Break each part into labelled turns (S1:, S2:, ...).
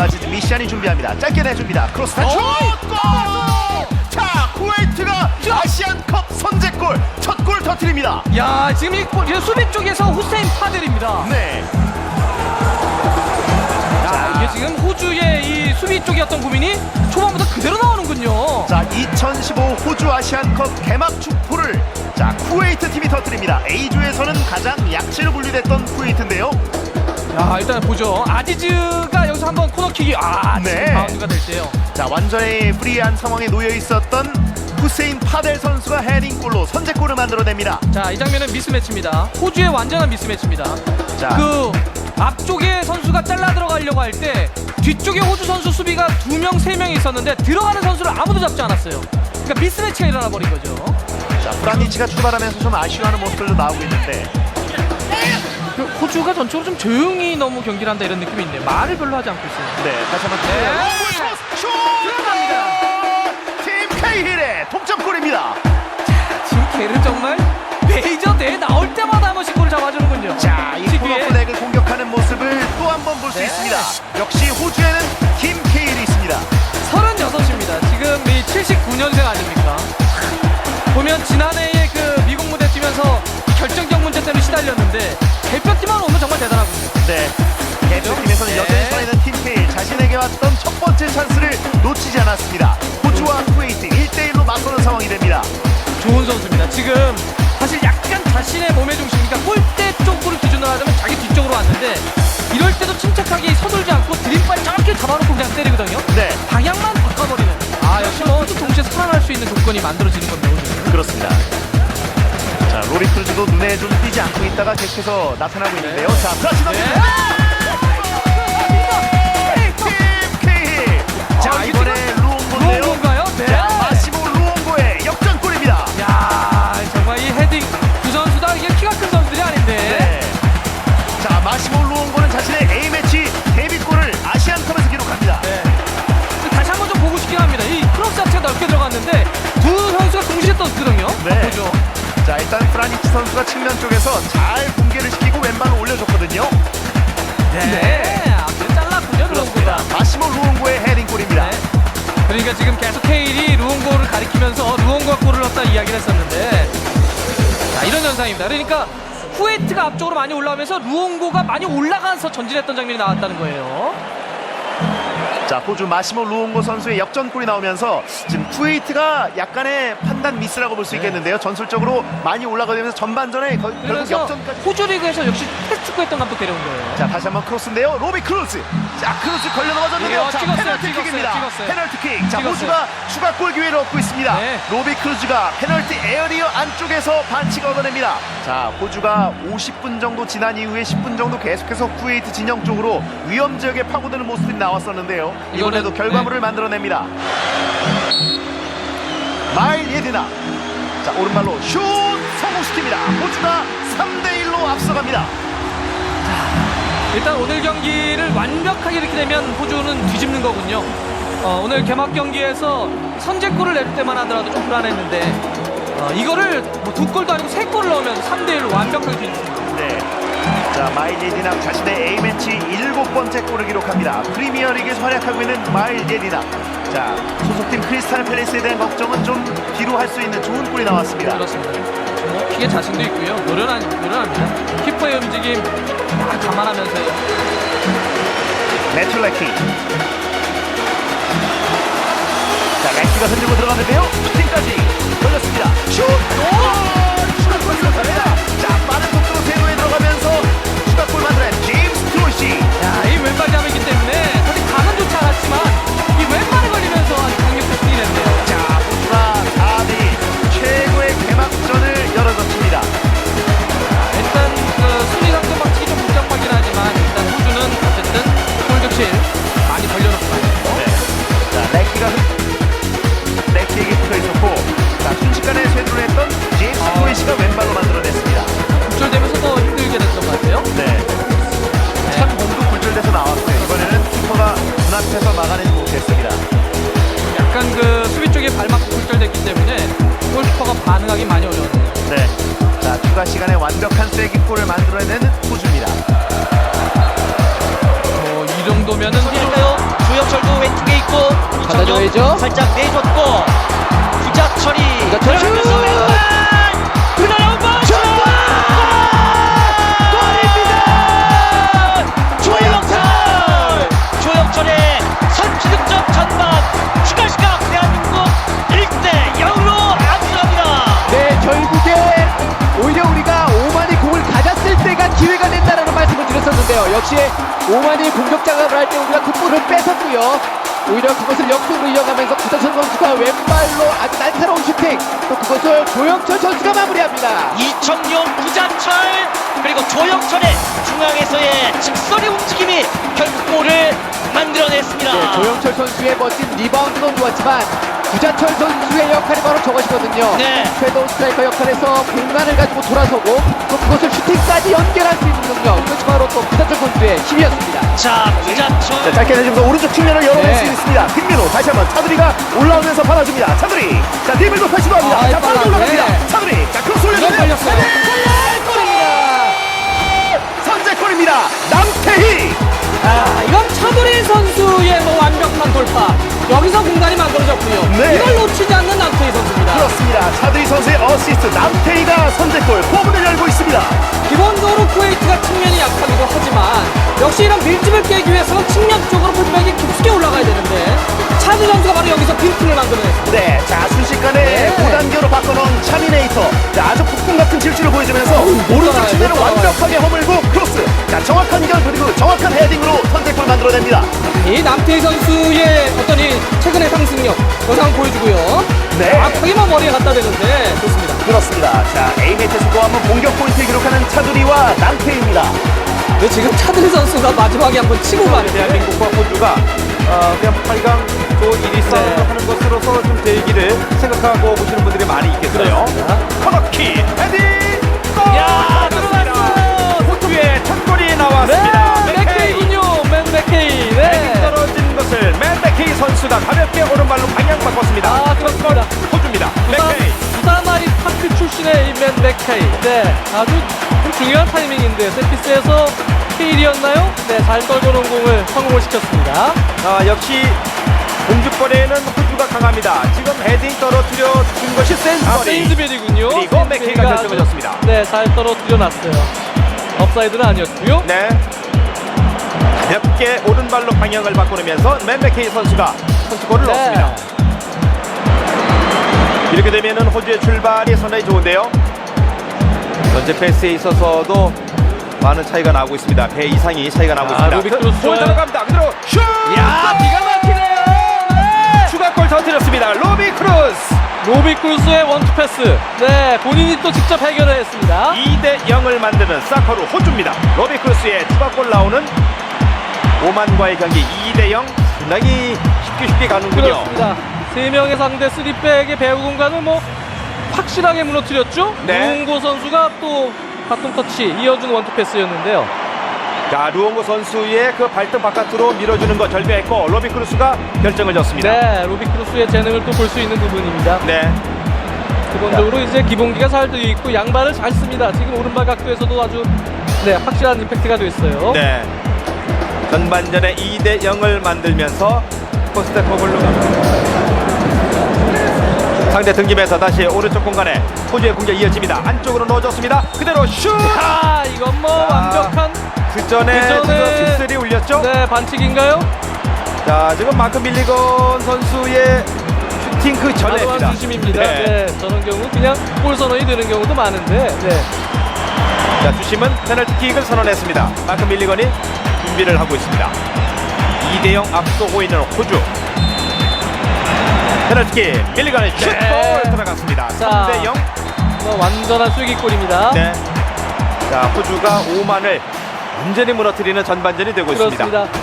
S1: 아지즈 미션이 준비합니다. 짧게 내줍니다. 크로스 타슛!
S2: 어?
S1: 골! 자, 쿠웨이트가 아시안컵 선제골 첫 골 터뜨립니다.
S2: 야 지금 이 골- 이 수비 쪽에서 후세인 파델입니다.
S1: 네.
S2: 자 이게 지금 호주의 이 수비 쪽이었던 고민이 초반부터 그대로 나오는군요.
S1: 자, 2015 호주 아시안컵 개막 축포를 자 쿠웨이트 팀이 터뜨립니다. A조에서는 가장 약체로 분류됐던 쿠웨이트인데요.
S2: 야 일단 보죠. 아지즈가 여기서 한번 코너킥이 아 지금
S1: 네.
S2: 바운드가 될 때요.
S1: 자, 완전히 프리한 상황에 놓여 있었던 후세인 파델 선수가 헤딩골로 선제골을 만들어냅니다.
S2: 자 이 장면은 미스매치입니다. 호주의 완전한 미스매치입니다.
S1: 자,
S2: 그 앞쪽에 선수가 잘라 들어가려고 할 때 뒤쪽에 호주 선수 수비가 두 명, 세 명이 있었는데 들어가는 선수를 아무도 잡지 않았어요. 그러니까 미스매치가 일어나 버린 거죠.
S1: 자 프라니치가 출발하면서 좀 아쉬워하는 모습들도 나오고 있는데
S2: 그 호주가 전적으로 좀 조용히 너무 경기를 한다 이런 느낌이 있네요. 말을 별로 하지 않고 있어요.
S1: 네 다시 한번
S2: 네.
S1: 슛!
S2: 들어갑니다.
S1: 팀 K힐의 동점골입니다.
S2: 지금 걔를 정말 메이저 대회 나올 때마다 한 번씩 골을 잡아주는군요.
S1: 자, 이
S2: TV에.
S1: 코너 플렉을 공격하는 모습을 또 한 번 볼수
S2: 네.
S1: 있습니다. 역시 호주에는 팀 K힐이 있습니다.
S2: 36입니다. 지금 이 79년생 아닙니까? 보면 지난해에 그 미국 무대 뛰면서 결정적 문제 때문에 시달렸는데 대표팀만 오면 정말 대단하군요.
S1: 네. 대표팀에서는
S2: 네.
S1: 여전히 살아있는 팀 K 자신에게 왔던 첫 번째 찬스를 놓치지 않았습니다. 호주와 쿠웨이트 1대1로 맞서는 상황이 됩니다.
S2: 좋은 선수입니다. 지금 사실 약간 자신의 몸의 중심, 그러니까 골대 쪽으로 기준으로 하자면 자기 뒤쪽으로 왔는데 이럴 때도 침착하게 서둘지 않고 드림발 저렇게 잡아놓고 그냥 때리거든요.
S1: 네,
S2: 방향만 바꿔버리는. 아 역시 뭐 동시에 살아날 수 있는 조건이 만들어지는 겁니다.
S1: 그렇습니다. 자, 로리 크루즈도 눈에 좀 띄지 않고 있다가 계속해서 나타나고 있는데요. 자, 플라시 넘기
S2: 네.
S1: 팀 K. 자, 이번에
S2: 선수가
S1: 측면 쪽에서 잘 공개를 시키고 왼발을 올려줬거든요.
S2: 네. 앞에 잘랐군요.
S1: 그렇습니다.
S2: 루옹고가.
S1: 마시모 루옹고의 헤딩골입니다.
S2: 네. 그러니까 지금 계속 케일이 루옹고를 가리키면서 루옹고가 골을 넣었다 이야기를 했었는데 자, 이런 현상입니다. 그러니까 쿠웨이트가 앞쪽으로 많이 올라오면서 루옹고가 많이 올라가서 전진했던 장면이 나왔다는 거예요.
S1: 자, 호주 마시모 루옹고 선수의 역전골이 나오면서 지금 쿠웨이트가 약간의 판단 미스라고 볼 수 있겠는데요. 전술적으로 많이 올라가면서 전반전에 거- 결국
S2: 그래서
S1: 역전까지.
S2: 호주 리그에서 역시 테스트 축구했던 감독 데려온 거예요.
S1: 자, 다시 한번 크로스인데요. 로비 크루즈. 자, 크루즈 걸려 넘어졌는데요.
S2: 이거
S1: 자,
S2: 찍었어요,
S1: 페널티킥입니다.
S2: 찍었어요, 찍었어요.
S1: 페널티킥. 자,
S2: 찍었어요.
S1: 호주가 추가 골 기회를 얻고 있습니다.
S2: 네.
S1: 로비 크루즈가 페널티 에어리어 안쪽에서 반칙 얻어냅니다. 자, 호주가 50분 정도 지난 이후에 10분 정도 계속해서 쿠웨이트 진영 쪽으로 위험 지역에 파고드는 모습이 나왔었는데요. 이번에도 결과물을 만들어냅니다. 마일 예디나. 자, 오른발로 슛 성공시킵니다. 호주가 3대 1로 앞서갑니다.
S2: 일단 오늘 경기를 완벽하게 이렇게 되면 호주는 뒤집는 거군요. 어, 오늘 개막 경기에서 선제골을 낼 때만 하더라도 좀 불안했는데 어, 이거를 뭐 두 골도 아니고 세 골을 넣으면 3대 1로 완벽하게 뒤집습니다.
S1: 네. 자, 마일 예디나 자신의 A매치 일곱 번째 골을 기록합니다. 프리미어리그에서 활약하고 있는 마일 예디나. 자, 소속팀 크리스탈 팰리스에 대한 걱정은 좀 뒤로 할 수 있는 좋은 골이 나왔습니다.
S2: 그렇습니다. 뭐 킥에 자신도 있고요. 노련한 노련합니다. 키퍼의 움직임 다 감안하면서요.
S1: 매튜 레키. 자, 레키가 흔들고 들어가는데요. 슈팅까지 걸렸습니다. 슛! 오! 추가골 기록합니다. 자, 빠른
S3: 역시 오만이 공격 작업을 할 때 우리가 그 볼을 뺏었고요. 오히려 그것을 역습으로 이어가면서 구자철 선수가 왼발로 아주 날카로운 슈팅 또 그것을 조영철 선수가 마무리합니다.
S4: 이청용 구자철 그리고 조영철의 중앙에서의 직선의 움직임이 결국 골을 만들어냈습니다.
S3: 네, 조영철 선수의 멋진 리바운드도 좋았지만 구자철 선수의 역할이 바로 저것이거든요.
S4: 네.
S3: 섀도우 스트라이커 역할에서 공간을 가지고 돌아서고 또 그것을 슈팅까지 연결할 수 있는 능력 이것이 바로 또 구자철 선수의 힘이었습니다.
S4: 자, 구자철
S1: 자, 짧게 내주면서 오른쪽 측면을 열어낼
S3: 네.
S1: 수 있습니다. 김민호 다시 한번 차두리가 올라오면서 받아줍니다. 차두리. 자, 딥을 높여 시도합니다.
S3: 아,
S1: 자, 빠르게
S3: 빨라.
S1: 올라갑니 어시스트 남태희가 선제골 포문을 열고 있습니다.
S2: 기본적으로 쿠웨이트가 측면이 약하기도 하지만 역시 이런 밀집을 깨기 위해서는 측면 쪽으로 풀백이 깊숙이 올라가야 되는데 차두 선수가 바로 여기서 빈틈을 만들어냈습니다.
S1: 네, 자 순식간에
S2: 네.
S1: 5단계로 바꿔놓은 차미네이터. 자, 아주 폭풍 같은 질주를 보여주면서 오른쪽 측면을. 완벽하게 허물고 크로스. 자, 정확한 결 그리고 정확한 헤딩으로 선제골 만들어냅니다.
S2: 이 남태희 선수의 어떤 이 최근의 상승력 영상 보여주고요.
S1: 네.
S2: 정확하게만 머리에 갖다 대는데 좋습니다.
S1: 그렇습니다. 자, 한번 공격 포인트 기록하는 차두리와 남태희입니다.
S2: 근데 지금 차두리 선수가 마지막에 한번 치고 가는데
S5: 대한민국과 호주가 어, 그냥 8강 조 1위 싸움을
S2: 네.
S5: 하는 것으로서 좀 대기를 생각하고 보시는 분들이 많이 있겠어요.
S1: 코너킥 헤딩 골!
S4: 야,
S5: 들어갔습니다. 호주의 첫 골이 나왔습니다.
S2: 네,
S5: 맥케이.
S2: 맥케이군요. 맨 맥케이.
S5: 헤딩
S2: 네.
S5: 떨어진 것을 맨 맥케이 선수가 가볍게 오른발로 방향 바꿨습니다.
S2: 아, 그렇습니다.
S5: 호주입니다.
S2: 부산,
S5: 맥케이.
S2: 부산아리 파크 출신의 이맨 맥케이. 네, 아주 좀 중요한 타이밍인데 세피스에서 케일이었나요? 네, 잘 떨궈놓은 공을 성공을 시켰습니다.
S5: 아, 역시 공격거리에는 호주가 강합니다. 지금 헤딩 떨어뜨려 준 것이
S2: 아,
S5: 센스버리.
S2: 세인즈베리군요.
S5: 그리고 맥케이가 결정을 줬습니다.
S2: 네, 잘 떨어뜨려 놨어요. 업사이드는 아니었고요.
S5: 네. 가볍게 오른발로 방향을 바꾸면서 맨 맥케이 선수가 선수골을
S2: 네.
S5: 넣었습니다. 이렇게 되면은 호주의 출발이 상당히 좋은데요. 전체 패스에 있어서도 많은 차이가 나고 있습니다. 배 이상이 차이가 나고
S2: 아,
S5: 있습니다.
S2: 루빅
S5: 그-
S2: 크로스
S5: 볼
S2: 좋아요.
S5: 들어갑니다. 그대로 슛!
S2: 야.
S5: 추가 골 터뜨렸습니다. 로비 크루스
S2: 로비 크루스의 원투 패스. 네, 본인이 또 직접 해결을 했습니다.
S5: 2대 0을 만드는 사커루 호주입니다. 로비 크루스의 추가골 나오는 오만과의 경기 2대 0 상당히 쉽게 쉽게 가는군요.
S2: 그렇습니다. 세 명의 상대 쓰리백의 배우 공간을 뭐 확실하게 무너뜨렸죠.
S5: 네.
S2: 누군고 선수가 또 바톤 터치 이어준 원투 패스였는데요.
S5: 자 루옹고 선수의 그 발등 바깥으로 밀어주는 거 절묘했고 로비 크루스가 결정을 졌습니다.
S2: 네, 로비 크루스의 재능을 또 볼 수 있는 부분입니다.
S5: 네.
S2: 기본적으로 이제 기본기가 잘 되어 있고 양발을 잘 씁니다. 지금 오른발 각도에서도 아주 네 확실한 임팩트가 됐어요.
S5: 네. 전반전에 2대 0을 만들면서 포스트퍼블로 상대 등짐에서 다시 오른쪽 공간에 호주의 공격 이어집니다. 안쪽으로 넣어줬습니다. 그대로 슛!
S2: 아, 이건 뭐
S5: 자,
S2: 완벽한
S5: 그 전에
S2: 그 전에-
S5: 지금 빗슬이 울렸죠?
S2: 네 반칙인가요?
S5: 자 지금 마크 밀리건 선수의 슈팅 그 전에입니다.
S2: 과도한 주심입니다.
S5: 네.
S2: 네. 저런 경우 그냥 골 선언이 되는 경우도 많은데. 네.
S5: 자 주심은 페널티킥을 선언했습니다. 마크 밀리건이 준비를 하고 있습니다. 2대 0 앞서고 있는 호주. 페널티킥 밀리건의 슛골
S2: 네.
S5: 들어갔습니다.
S2: 자.
S5: 3대 0.
S2: 뭐 완전한 쐐기골입니다.
S5: 네. 자 호주가 오만을 완전히 무너뜨리는 전반전이 되고 있습니다.
S2: 그렇습니다.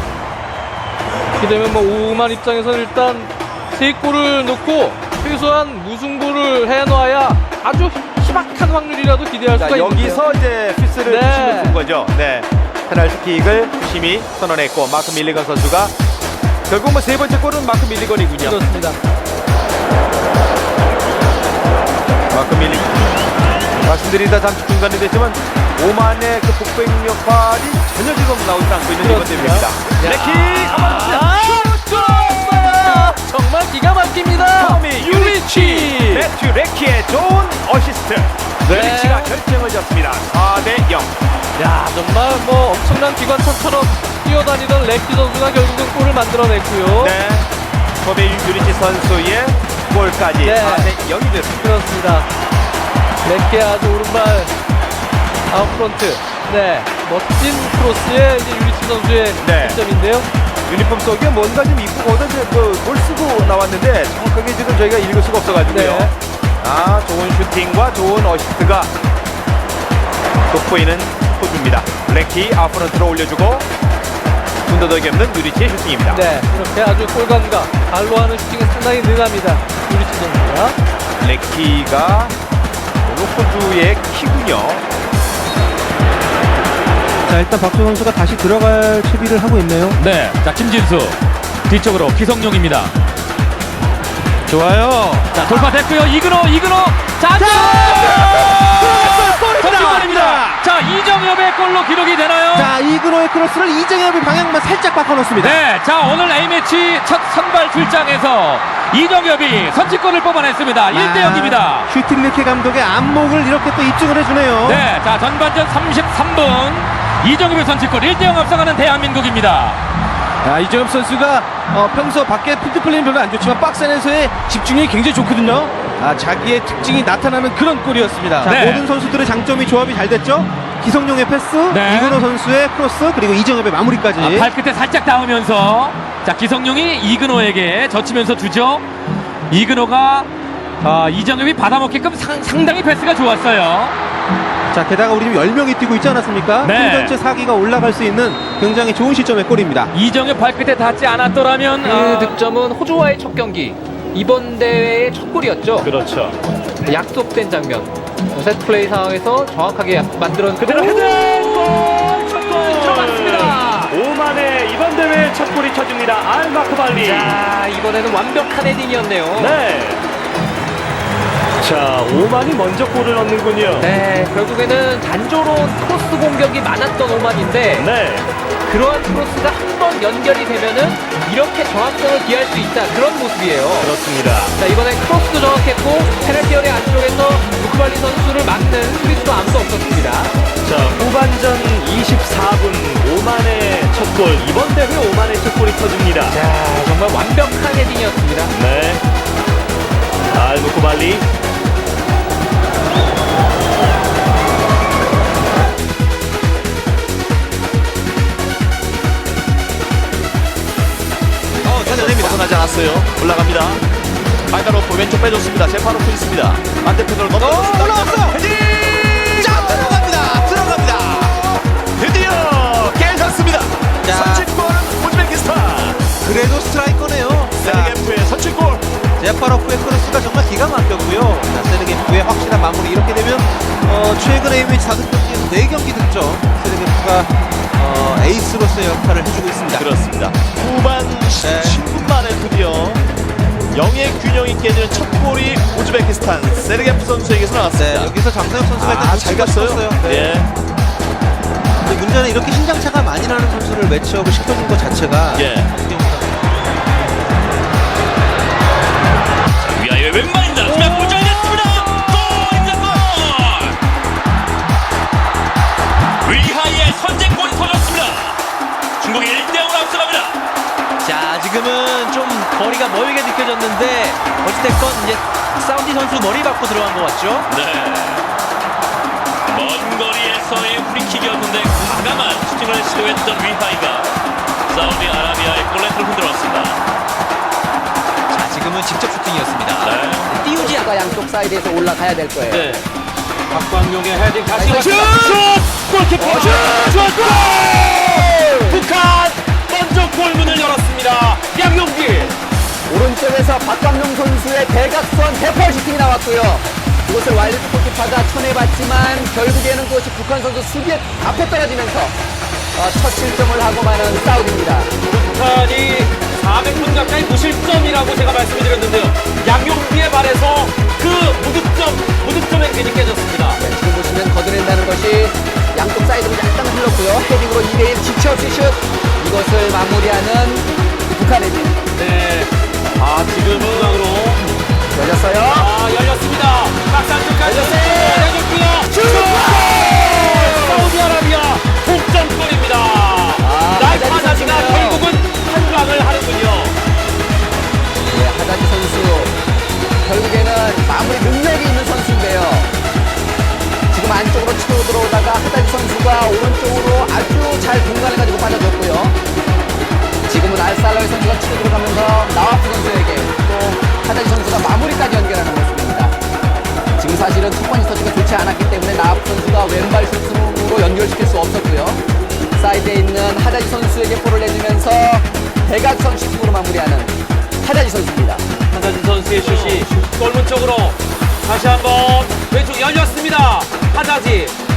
S2: 이렇게 되면 뭐 오만 입장에서는 일단 세 골을 넣고 최소한 무승부를 해놔야 아주 희박한 확률이라도 기대할
S5: 자,
S2: 수가 있는데요.
S5: 여기서 이제 피스를
S2: 네.
S5: 주심을 준 거죠. 네. 페널티킥을 주심이 선언했고 마크 밀리건 선수가 결국 뭐 세 번째 골은 마크 밀리건이군요.
S2: 그렇습니다.
S5: 마크 밀리건 말씀드리다 잠시 중단이 됐지만 오만의 그 복백 역할이 전혀 지금 나오지 않고 있는 이번 대회입니다. 레키
S6: 아, 좋았어요. 정말 기가 막힙니다.
S5: 처음이
S6: 유리치.
S5: 매튜 레키의 좋은 어시스트.
S6: 네.
S5: 유리치가 결정을 지었습니다. 4대 0.
S6: 야 정말 뭐 엄청난 기관차처럼 뛰어다니던 레키 선수가 결국은 골을 만들어냈고요.
S5: 네. 처음에 유리치 선수의 골까지
S6: 네.
S5: 4대 0이 됐습니다.
S6: 그렇습니다. 레키 아주 오른발 아웃프런트. 네, 멋진 크로스에 이제 유리치 선수의
S5: 네.
S6: 득점인데요.
S5: 유니폼 속에 뭔가 좀 어떤 그뭘 쓰고 나왔는데 정확하게 지금 저희가 읽을 수가 없어가지고요.
S6: 네.
S5: 아 좋은 슈팅과 좋은 어시스트가 돋보이는 호주입니다. 레키 앞프런트로 올려주고 군더더기 없는 유리치의 슈팅입니다.
S6: 네, 이렇게 아주 골감각, 발로 하는 슈팅에 상당히 능합니다. 유리치 선수가.
S5: 레키가 호주의 키군요.
S7: 자 일단 박수 선수가 다시 들어갈 채비를 하고 있네요.
S8: 네, 자 김진수 뒤쪽으로 기성용입니다.
S7: 좋아요.
S8: 자 돌파 됐고요. 이근호, 이근호. 자, 선취골입니다. 자 이정엽의 골로 기록이 되나요?
S7: 자 이근호의 크로스를 이정엽이 방향만 살짝 바꿔놓습니다.
S8: 네, 자 오늘 A 매치 첫 선발 출장에서 이정엽이 선취골을 뽑아냈습니다. 1대 0입니다.
S7: 슈팅 리케 감독의 안목을 이렇게 또 입증을 해주네요.
S8: 네, 자 전반전 33분 이정엽의 선취골 1대 0 앞서가는 대한민국입니다.
S7: 아, 이정엽 선수가 어, 평소 밖에 필드 플레이는 별로 안 좋지만 박스 안에서의 집중력이 굉장히 좋거든요. 아, 자기의 특징이 나타나는 그런 골이었습니다. 자,
S8: 네.
S7: 모든 선수들의 장점이 조합이 잘 됐죠. 기성용의 패스,
S8: 네.
S7: 이근호 선수의 크로스, 그리고 이정엽의 마무리까지.
S8: 아, 발끝에 살짝 닿으면서 자 기성용이 이근호에게 젖히면서 주죠. 이근호가 아, 이정엽이 받아먹게끔 상, 상당히 패스가 좋았어요.
S7: 자, 게다가 우리 지금 10명이 뛰고 있지 않았습니까?
S8: 네.
S7: 팀 전체 사기가 올라갈 수 있는 굉장히 좋은 시점의 골입니다.
S8: 이정엽 발끝에 닿지 않았더라면
S6: 그
S8: 아,
S6: 득점은 호주와의 첫 경기. 이번 대회의 첫 골이었죠.
S5: 그렇죠.
S6: 약속된 장면. 셋 플레이 상황에서 정확하게 만들어 그대로 헤드! 첫골 들어갔습니다.
S5: 오만의 이번 대회 첫 골이 쳐집니다. 알마크 발리.
S6: 자, 이번에는 완벽한 헤딩이었네요.
S5: 네. 자, 오만이 먼저 골을 넣는군요.
S6: 네, 결국에는 단조로운 크로스 공격이 많았던 오만인데
S5: 네.
S6: 그러한 크로스가 한 번 연결이 되면은 이렇게 정확성을 기할 수 있다 그런 모습이에요.
S5: 그렇습니다.
S6: 자 이번엔 크로스도 정확했고 페널티 어리 안쪽에서 루크발리 선수를 막는 수비수도 아무도 없었습니다.
S5: 자, 후반전 24분 오만의 첫 골. 이번 대회 오만의 첫 골이 터집니다.
S6: 자 정말 완벽한 헤딩이었습니다.
S5: 네. 알무쿠 발리.
S9: 벗어나지 않았어요. 올라갑니다. 발가로프 왼쪽 빼줬습니다. 제파로프 있습니다. 반대편으로 넘어졌습니다. 올라왔어요. 헤딩! 자, 들어갑니다. 들어갑니다. 드디어 깨졌습니다. 선취골은 우즈베키스탄.
S10: 그래도 스트라이커네요.
S9: 세르게프의 선취골.
S10: 제파로프의 크로스가 정말 기가 막혔고요. 자, 세르게프의 확실한 마무리 이렇게 되면 어, 최근 A매치 4득점중 4경기 득점 세르게프가 어, 에이스로서의 역할을 해주고 있습니다.
S9: 그렇습니다. 후반
S10: 네.
S9: 10분 만에 드디어 영의 균형이 깨지는 첫 골이 우즈베키스탄 세르게프 선수에게서
S10: 네,
S9: 나왔습니다.
S10: 여기서 장성혁 선수가 일단
S9: 아, 잘
S10: 눈치가
S9: 갔어요.
S10: 싶었어요. 네.
S9: 예.
S10: 근데 문제는 이렇게 신장차가 많이 나는 선수를 매치업을 시켜준 것 자체가
S9: 예.
S8: 위아의 왼발입니다. 하지만
S11: 멀게 느껴졌는데 어찌됐건 이제 사우디 선수 머리 받고 들어간 것 같죠?
S8: 네. 먼 거리에서의 프리킥이었는데 과감한 슈팅을 시도했던 위하이가 사우디 아라비아의 골레트를 흔들었습니다.
S11: 자 지금은 직접 슈팅이었습니다.
S8: 네.
S3: 띄우지 않아 양쪽 사이드에서 올라가야 될 거예요.
S11: 네.
S8: 박광용의 헤딩 다시
S3: 슛!
S8: 골키퍼 슛! 슛! 골! 북한 먼저 골문을 열었습니다. 양용기
S3: 오른쪽에서 박광용 선수의 대각선 대펄 슈팅이 나왔고요. 그것을 와일드 포키파가 쳐내봤지만 결국에는 그것이 북한 선수 수비에 앞에 떨어지면서 어, 첫 실점을 하고 마는 싸움입니다.
S8: 북한이 400분 가까이 무실점이라고 제가 말씀드렸는데요. 양용비의 발에서 그 무득점, 무득점 행진이 깨졌습니다.
S3: 네, 지금 보시면 거드낸다는 것이 양쪽 사이드로 약간 흘렀고요. 헤딩으로 2대1 지체 없이 슛. 이것을 마무리하는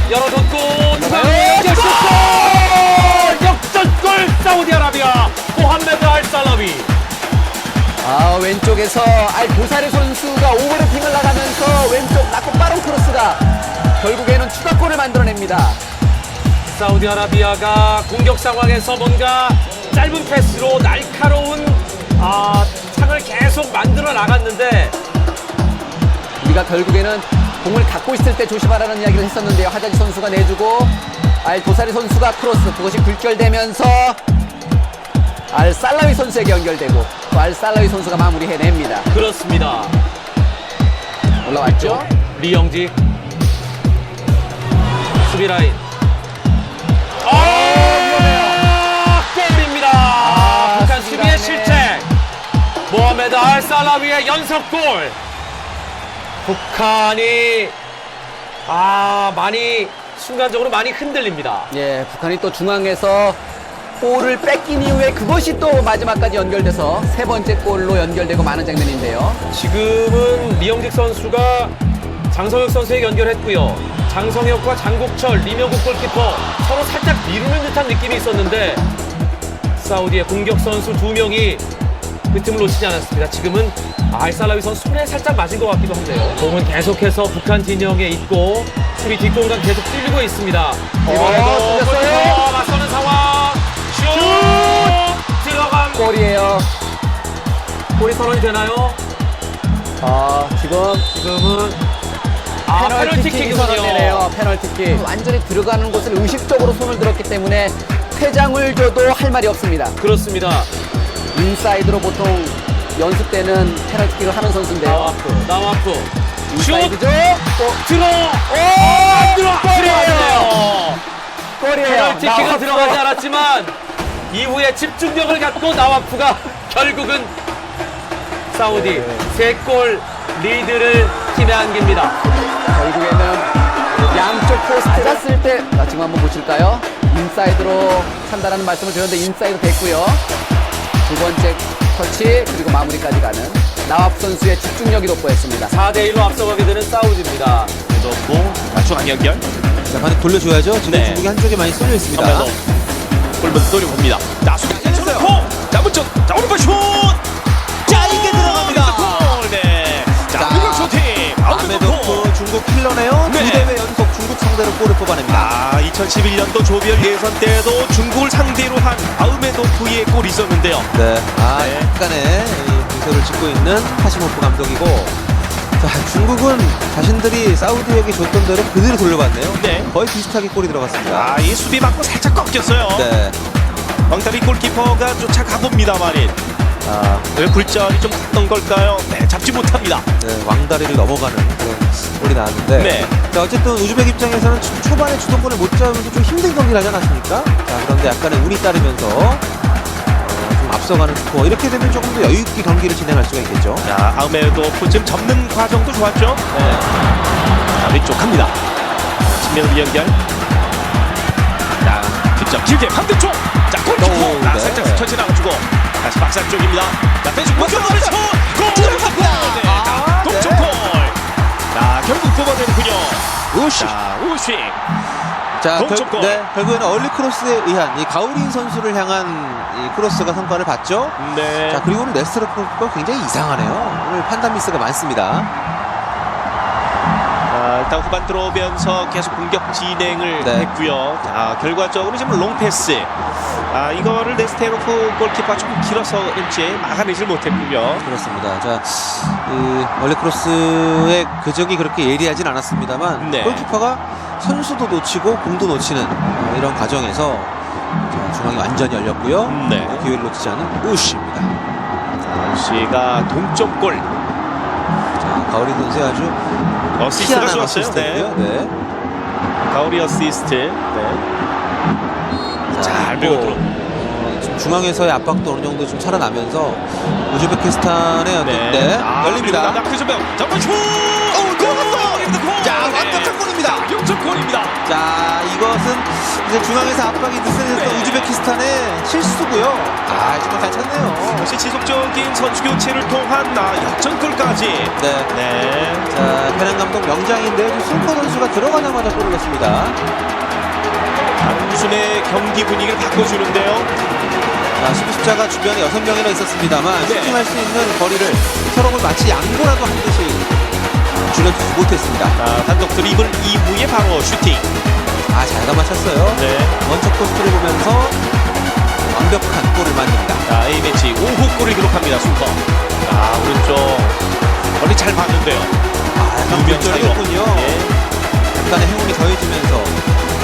S11: 열어줬고 중앙에 슛골! 역전골 사우디아라비아 모함메드 알살라비.
S3: 아 왼쪽에서 알 도사리 선수가 오버래핑을 나가면서 왼쪽 낮고 빠른 크로스가 결국에는 추가골을 만들어냅니다.
S11: 사우디아라비아가 공격 상황에서 뭔가 짧은 패스로 날카로운 아, 창을 계속 만들어 나갔는데
S3: 우리가 결국에는 공을 갖고 있을 때 조심하라는 이야기를 했었는데요. 하자지 선수가 내주고 알 도사리 선수가 크로스 그것이 굴절되면서 알 살라위 선수에게 연결되고 또 알 살라위 선수가 마무리해냅니다.
S11: 그렇습니다.
S3: 올라왔죠?
S11: 리영직 수비 라인. 아, 골입니다. 북한 수비의 실책. 모하메드 알 살라위의 연속골. 북한이 아 많이 순간적으로 많이 흔들립니다.
S3: 예, 북한이 또 중앙에서 골을 뺏긴 이후에 그것이 또 마지막까지 연결돼서 세 번째 골로 연결되고 마는 장면인데요.
S11: 지금은 리영직 선수가 장성혁 선수에게 연결했고요. 장성혁과 장국철, 리명국 골키퍼 서로 살짝 미루는 듯한 느낌이 있었는데 사우디의 공격 선수 두 명이 그 틈을 놓치지 않았습니다. 지금은 알살라위 선수 손에 살짝 맞은 것 같기도 한데요. 공은 계속해서 북한 진영에 있고 수비 뒷공간 계속 뚫리고 있습니다. 이번에도
S3: 뚫렸어요.
S11: 골키퍼 맞서는 상황 슛 들어간
S3: 골이에요.
S11: 골이 선언이 되나요?
S3: 아, 지금
S11: 지금은 아,
S3: 페널티킥이 선언되네요. 페널티킥. 완전히 들어가는 곳을 의식적으로 손을 들었기 때문에 퇴장을 줘도 할 말이 없습니다.
S11: 그렇습니다.
S3: 인사이드로 보통 연습 때는 페널티킥을 하는 선수인데요.
S11: 나와프, 나와프. 슛!
S3: 인사이드죠? 또
S11: 들어! 오! 안 들어! 들어갔네요.
S3: 골이에요.
S11: 페널티킥은. 들어가지 않았지만 이후에 집중력을 갖고 나와프가 결국은 사우디 세골 리드를 팀에 안깁니다.
S3: 결국에는 양쪽 포스트 잤을 때, 자, 지금 한번 보실까요? 인사이드로 찬다라는 말씀을 드렸는데 인사이드 됐고요. 두 번째 터치 그리고 마무리까지 가는 나와프 선수의 집중력이 돋보였습니다.
S11: 4대1로 앞서가게 되는 사우디입니다.
S5: 넣고 중앙 연결.
S10: 자, 반응 돌려줘야죠. 지금
S5: 네.
S10: 중국이 한쪽에 많이 쏠려 있습니다.
S5: 한번 더 골문 노려봅니다. 자, 수비. 좋고. 자, 문쪽. 자, 오른발 슛.
S10: 자, 이게 들어갑니다.
S5: 골. 네. 자,
S10: 자,
S5: 공격 쇼팅.
S10: 아메도
S5: 골.
S10: 그 중국 킬러네요.
S5: 네.
S10: 골을 뽑아냅니다.
S5: 아, 2011년도 조별 예선 때도 중국을 상대로 한 아우메도프의 골이 있었는데요.
S10: 네. 아,
S5: 네.
S10: 약간의 이 미소를 짓고 있는 하시모프 감독이고. 자, 중국은 자신들이 사우디에게 줬던 대로 그대로 돌려봤네요.
S5: 네.
S10: 거의 비슷하게 골이 들어갔습니다.
S5: 아, 이 수비 맞고 살짝 꺾였어요.
S10: 네.
S5: 왕타비 골키퍼가 쫓아가 봅니다만은 아, 왜 굴절이 좀 컸던 걸까요? 네, 잡지 못합니다.
S10: 네, 왕다리를 넘어가는 그런 골이 나왔는데
S5: 네.
S10: 자, 어쨌든 우즈벡 입장에서는 초- 초반에 주도권을 못 잡으면서 좀 힘든 경기를 하지 않았습니까? 자, 그런데 약간의 운이 따르면서 어, 좀 앞서가는 스코어 이렇게 되면 조금 더 여유 있게 경기를 진행할 수가 있겠죠.
S5: 자, 아우메도프 지금 접는 과정도 좋았죠? 네. 자, 왼쪽 갑니다. 측면으로 연결. 자, 뒷점 길게 반대쪽. 다시 박사 쪽입니다. 자, 왼쪽 공격을 쳐. 골!
S10: 들어갑니다.
S5: 네, 자,
S10: 아,
S5: 동점
S10: 네.
S5: 골. 자, 결국 뽑아내는군요.
S10: 우시.
S5: 자, 우시.
S10: 자,
S5: 골.
S10: 네, 결국에는 얼리 크로스에 의한 이 가우린 선수를 향한 이 크로스가 성과를 봤죠.
S5: 네.
S10: 자, 그리고 오늘 레스터로 크로스가 굉장히 이상하네요. 오늘 판단 미스가 많습니다.
S5: 자, 일단 후반 들어오면서 계속 공격 진행을
S10: 네.
S5: 했고요. 자, 결과적으로 지금 롱패스. 아, 이거를 네스테로프 골키퍼가 조금 길어서 그런지 막아내질 못했고요.
S10: 그렇습니다. 자, 이 얼리 크로스의 궤적이 그렇게 예리하진 않았습니다만
S5: 네.
S10: 골키퍼가 선수도 놓치고 공도 놓치는 어, 이런 과정에서 자, 중앙이 완전히 열렸고요.
S5: 네.
S10: 어, 기회를 놓치지 않은 우시입니다.
S5: 우시가 동점골.
S10: 자, 가오리 선수의 아주
S5: 어시스트가
S10: 희한한
S5: 좋았어요.
S10: 어시스트고요.
S5: 네.
S10: 네.
S5: 가오리 어시스트. 네. 잘
S10: 또,
S5: 밀고 들어.
S10: 어, 중앙에서의 압박도 어느 정도 좀 살아나면서 우즈베키스탄의 어떤 네, 열립니다.
S9: 나크즈병 정말 슛! 오, 골!
S10: 자, 완벽한 골입니다.
S9: 6점골입니다.
S10: 자, 이것은 이제 중앙에서 압박이 느슨했던 우즈베키스탄의 실수고요. 아, 정말 잘 찼네요.
S9: 역시 지속적인 선수 교체를 통한 아, 역전골까지.
S10: 네.
S9: 네.
S10: 자, 페란 감독 명장인데요. 지금 순커 선수가 들어가자마자 골을 넣습니다.
S9: 단순의 경기 분위기를 바꿔주는데요.
S10: 자, 수비수자가 주변에 여섯 명이나 있었습니다만
S9: 네.
S10: 슈팅할 수 있는 거리를 서로를 마치 양보라도 한 듯이 주지 못했습니다.
S9: 아, 단독 드리블 이후에 바로 슈팅.
S10: 아, 잘 감아찼어요.
S9: 네.
S10: 원척 포스트를 보면서 완벽한 골을 만듭니다.
S9: 자, A매치 5호 골을 기록합니다. 순서. 아, 오른쪽. 멀리 잘 봤는데요.
S10: 아, 약간
S9: 유명. 사이로. 예.
S10: 약간의 행운이 더해지면서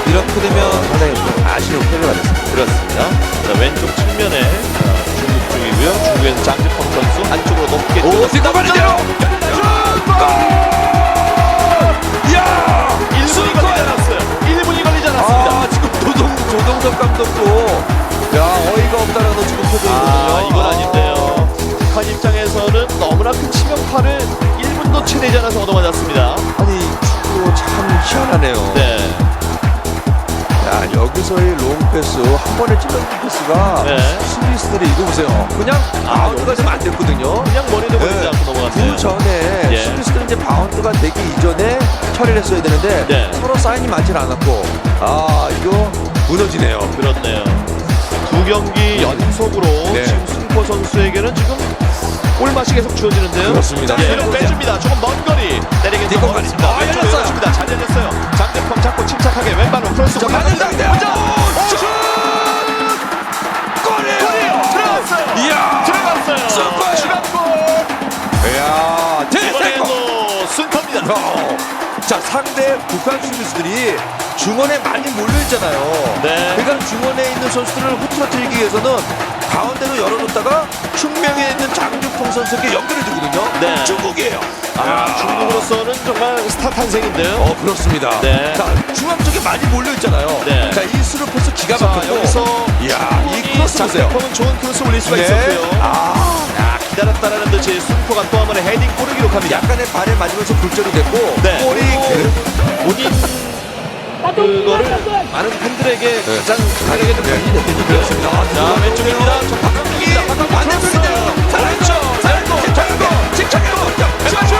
S10: 이렇게 되면
S5: 상당히 좀 아쉬운 패배가 됐습니다.
S9: 그렇습니다. 자, 왼쪽 측면에 어, 중국 중이고요. 중국에서 장지펑 선수 안쪽으로 높게
S10: 오,
S9: 들어갑니다. 이
S10: 조동석 감독도 야, 어이가 없다라는 지금 표정이거든요.
S9: 아, 이건 아닌데요. 북한 입장에서는 너무나 큰 치명타를 1분도 채 되지 않아서 얻어맞았습니다.
S12: 아니 축구 참 희한하네요.
S9: 네.
S12: 야 여기서의 롱 패스 한 번에 찔러준 패스가
S9: 네.
S12: 수비수들이 이거 보세요. 그냥 바운드가 좀안 됐거든요.
S9: 그냥 머리도 걸리지
S12: 네.
S9: 않고 넘어갔어요.
S12: 그 전에
S9: 예.
S12: 수비수들은 이제 바운드가 되기 이전에 처리를 했어야 되는데
S9: 네.
S12: 서로 사인이 많지 않았고 아 이거 무너지네요.
S9: 그렇네요. 두 경기 연속으로
S12: 네.
S9: 지금 순포 선수에게는 지금 골맛이 계속 주어지는데요.
S12: 그렇습니다.
S9: 자, 뒤로 빼줍니다. 조금 먼 거리 때리게
S12: 뒷공
S9: 넘어갔습니다.
S12: 아,
S9: 왼쪽으로
S12: 열렸어요.
S9: 열렸습니다. 잘 열렸어요. 장대펑 잡고 침착하게 왼발로 크로스 올라갑니다. 골이에요. 들어갔어요.
S12: 이야
S9: 들어갔어요.
S12: 슈퍼!
S9: 추가골.
S12: 야
S9: 이번에도 순터입니다.
S12: 어. 자 상대 북한 수비수들이 중원에 많이 몰려 있잖아요.
S9: 네.
S12: 그러니까 중원에 있는 선수들을 흐트러뜨리기 위해서는 가운데로 열어놓다가 측면에 있는 장준풍 선수에게 연결해 주거든요.
S9: 네.
S12: 중국이에요.
S9: 아, 중국으로서는 정말 스타 탄생인데요.
S12: 어 그렇습니다.
S9: 네.
S12: 자 중앙 쪽에 많이 몰려 있잖아요.
S9: 네.
S12: 자 이 스루 패스 기가
S9: 자,
S12: 막혔고
S9: 여기서
S12: 이야 이 크로스 보세요.
S9: 장대펑은 좋은 크로스 올릴 수가
S12: 네.
S9: 있었고요.
S12: 아
S9: 야, 기다렸다라는 듯이 순포가 또 한 번의 헤딩 골을 기록합니다.
S12: 약간의 발에 맞으면서 굴절이 됐고
S9: 네.
S12: 골이 그-
S9: 본인 그거를 많은 팬들에게 가장 강하게 좀
S12: 네.
S9: 됐겠죠. 그렇습니다. 자, 왼쪽입니다. 저 박강국입니다. 박강국
S12: 반대쪽인데요.
S9: 잘했죠. 잘했고, 잘했고, 직착했고, 스마sh!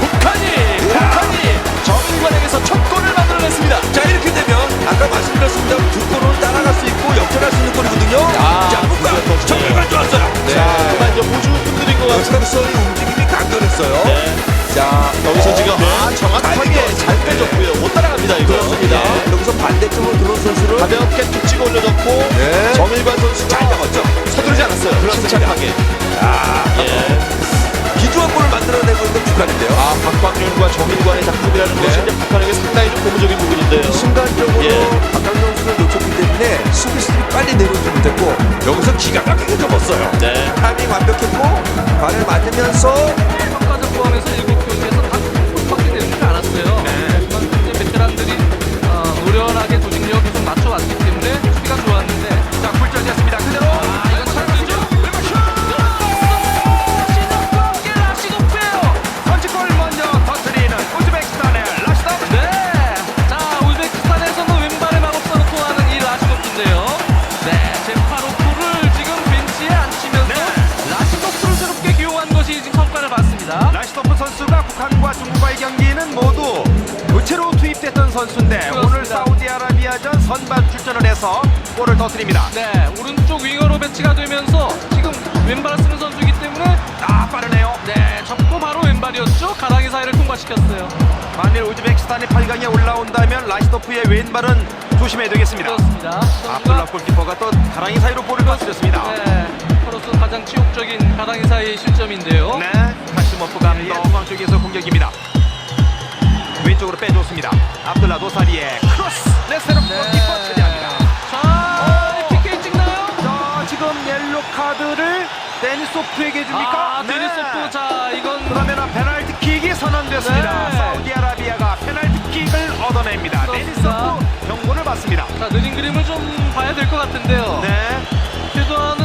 S9: 북한이, 북한이 정관에게서 첫 골을 만들어냈습니다.
S12: 자 이렇게 되면 아까 말씀드렸습니다 두 골을 따라갈 수 있고 역전할 수 있는 골이거든요
S9: 아,
S12: 자 북한. 정말 좋았어요
S9: 자, 그만 이제 호주
S12: 역전서의 움직임이 강렬했어요
S9: 네.
S12: 자
S9: 여기서 지금
S12: 네.
S9: 아, 정확하게 잘 빼줬고요. 못 따라갑니다, 이거.
S12: 그렇습니다
S9: 예.
S12: 여기서 반대쪽으로 들어온 선수를
S9: 가볍게 툭 찍어 올려줬고
S12: 네.
S9: 정일관 선수
S12: 잘 잡았죠
S9: 서두르지 않았어요.
S12: 그렇습니다.
S9: 침착하게. 예.
S12: 기주한 골을 만들어내고 있는 북한인데요
S9: 아, 박광윤과 정일관의 작품이라는
S12: 네.
S9: 것이 이제 북한에게 상당히 좀 고무적인 부분인데요.
S12: 순간적으로
S9: 예.
S12: 박강 선수를 놓쳤기 때문에 수비수들이 빨리 내려오지 못했고 여기서 기가 막히게 접었어요
S9: 네.
S12: 타이밍 완벽했고 발을 맞으면서
S2: 평가전 포함해서 7
S5: 투입됐던 선수인데
S2: 그렇습니다.
S5: 오늘 사우디아라비아전 선발 출전을 해서 골을 터뜨립니다.
S2: 네, 오른쪽 윙어로 배치가 되면서 지금 왼발을 쓰는 선수이기 때문에
S5: 아 빠르네요.
S2: 네, 접고 바로 왼발이었죠. 가랑이 사이를 통과시켰어요.
S5: 만일 우즈베키스탄이 8강에 올라온다면 라시도프의 왼발은 조심해야 되겠습니다.
S2: 그렇습니다.
S5: 압둘라 골키퍼가 또 가랑이 사이로 볼을 터뜨렸습니다.
S2: 네, 프로스 가장 치욕적인 가랑이 사이의 실점인데요.
S5: 네, 카시모프 감독 중앙 쪽에서 공격입니다. 왼쪽으로 빼줬습니다. 압둘라 도사리의 크로스 레세로 골키퍼 처리합니다.
S2: 자, PK 찍나요?
S5: 자, 지금 옐로 카드를 데니소프에게 줍니까?
S2: 아, 데니소프. 자, 이건
S5: 그러면 페널티킥이 선언됐습니다.
S2: 네.
S5: 사우디아라비아가 페널티킥을 얻어냅니다.
S2: 그렇습니다.
S5: 데니소프 경고를 받습니다.
S2: 자, 자, 느린 그림을 좀 봐야 될 것 같은데요.
S1: 네.
S2: 쇄도하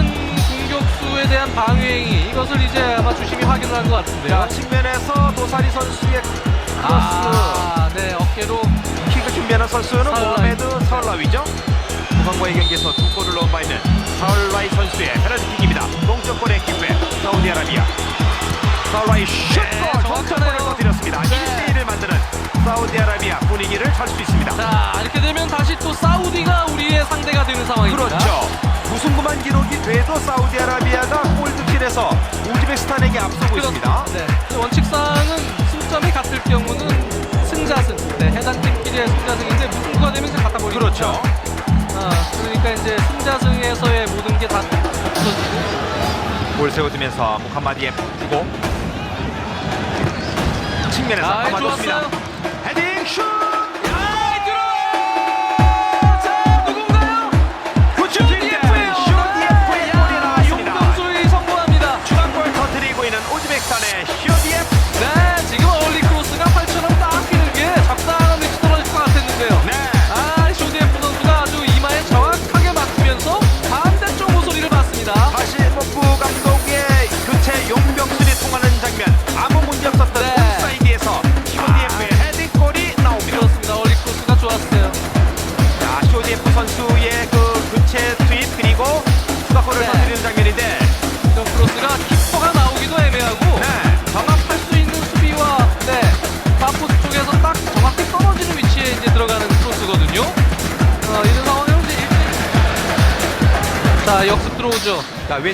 S2: 는 공격수에 대한 방해행위 이것을 이제 아마 주심이 확인을 한 것 같은데요.
S5: 자, 측면에서 도사리 선수의 크로스
S2: 아, 네, 어깨로
S5: 킥을 준비하는 선수는
S2: 사울라이.
S5: 모하메드 사울라위죠. 북한과의 경기에서 두 골을 넣은 바 있는 사울라이 선수의 페널티킥입니다. 동쪽골의 기회 사우디아라비아. 사울라이 슛골
S2: 네,
S5: 동쪽골을
S2: 정확하네요.
S5: 터뜨렸습니다.
S2: 네.
S5: 1대1을 만드는 사우디아라비아 분위기를 찰수 있습니다.
S2: 자, 이렇게 되면 다시 또 사우디가 우리의 상대가 되는 상황입니다.
S5: 그렇죠. 무승부만 기록이 돼도 사우디아라비아가 골드킬에서 우즈베키스탄에게 앞서고 있습니다.
S2: 네. 원칙상은 승점이 같을 경우는 승자승, 네, 해당 팀끼리의 승자승인데 무승부가 되면 이제 갖다 버리죠.
S5: 그렇죠.
S2: 아, 그러니까 이제 승자승에서의 모든 게 다 없어지고.
S5: 볼 세워주면서 무함마디에 주고 측면에서
S2: 아,
S5: 감아줬습니다.
S2: 좋았어요.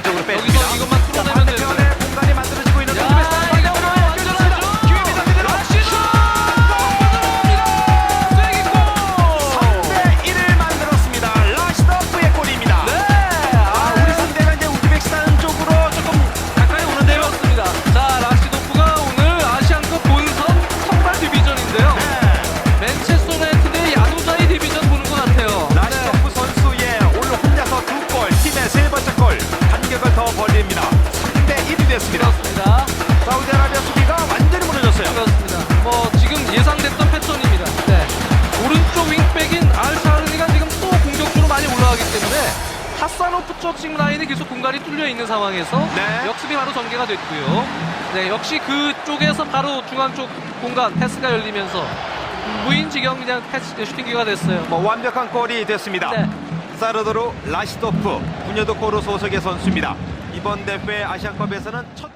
S2: 들어오 쪽 공간 패스가 열리면서 무인지경 그냥 패스 슈팅기가 됐어요.
S5: 뭐 완벽한 골이 됐습니다.
S2: 네.
S5: 사르도르 라시도프, 분여도 코르 소속의 선수입니다. 이번 대회 아시안컵에서는 첫